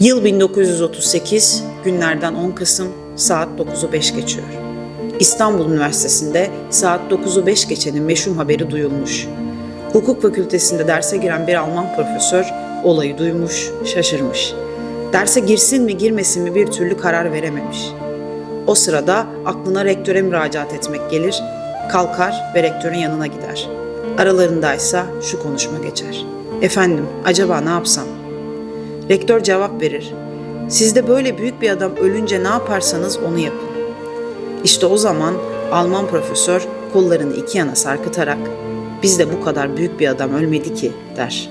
Yıl 1938, günlerden 10 Kasım, saat 9'u 5 geçiyor. İstanbul Üniversitesi'nde saat 9'u 5 geçenin meşhum haberi duyulmuş. Hukuk fakültesinde derse giren bir Alman profesör olayı duymuş, şaşırmış. Derse girsin mi girmesin mi bir türlü karar verememiş. O sırada aklına rektöre müracaat etmek gelir, kalkar ve rektörün yanına gider. Aralarındaysa şu konuşma geçer. Efendim, acaba ne yapsam? Rektör cevap verir. Siz de böyle büyük bir adam ölünce ne yaparsanız onu yapın. İşte o zaman Alman profesör kollarını iki yana sarkıtarak biz de bu kadar büyük bir adam ölmedi ki der.